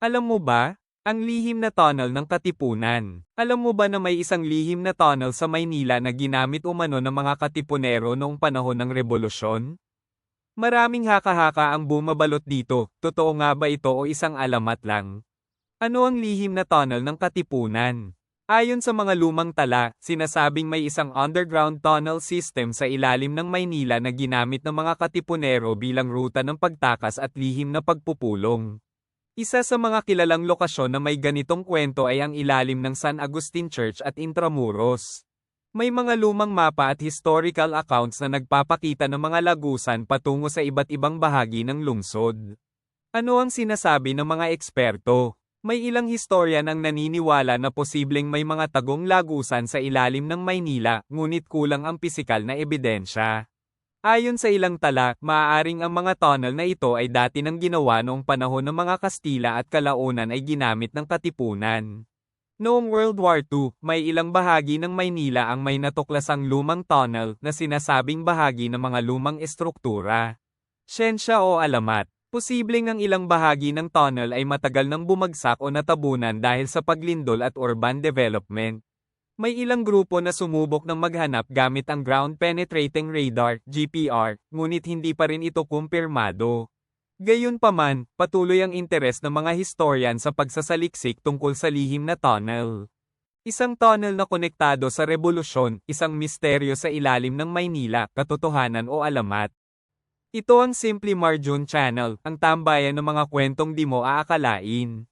Alam mo ba, ang lihim na tunnel ng Katipunan. Alam mo ba na may isang lihim na tunnel sa Maynila na ginamit umano ng mga Katipunero noong panahon ng Rebolusyon? Maraming haka-haka ang bumabalot dito, totoo nga ba ito o isang alamat lang? Ano ang lihim na tunnel ng Katipunan? Ayon sa mga lumang tala, sinasabing may isang underground tunnel system sa ilalim ng Maynila na ginamit ng mga Katipunero bilang ruta ng pagtakas at lihim na pagpupulong. Isa sa mga kilalang lokasyon na may ganitong kwento ay ang ilalim ng San Agustin Church at Intramuros. May mga lumang mapa at historical accounts na nagpapakita ng mga lagusan patungo sa iba't ibang bahagi ng lungsod. Ano ang sinasabi ng mga eksperto? May ilang historian ang naniniwala na posibleng may mga tagong lagusan sa ilalim ng Maynila, ngunit kulang ang pisikal na ebidensya. Ayon sa ilang tala, maaaring ang mga tunnel na ito ay dati nang ginawa noong panahon ng mga Kastila at Kalaunan ay ginamit ng Katipunan. Noong World War II, may ilang bahagi ng Maynila ang may natuklasang lumang tunnel na sinasabing bahagi ng mga lumang estruktura. Siyensya o alamat. Posibleng ang ilang bahagi ng tunnel ay matagal nang bumagsak o natabunan dahil sa paglindol at urban development. May ilang grupo na sumubok ng maghanap gamit ang Ground Penetrating Radar, GPR, ngunit hindi pa rin ito kumpirmado. Gayunpaman, patuloy ang interes ng mga historian sa pagsasaliksik tungkol sa lihim na tunnel. Isang tunnel na konektado sa revolusyon, isang misteryo sa ilalim ng Maynila, katotohanan o alamat. Ito ang Simply Marjun Channel, ang tambayan ng mga kwentong di mo aakalain.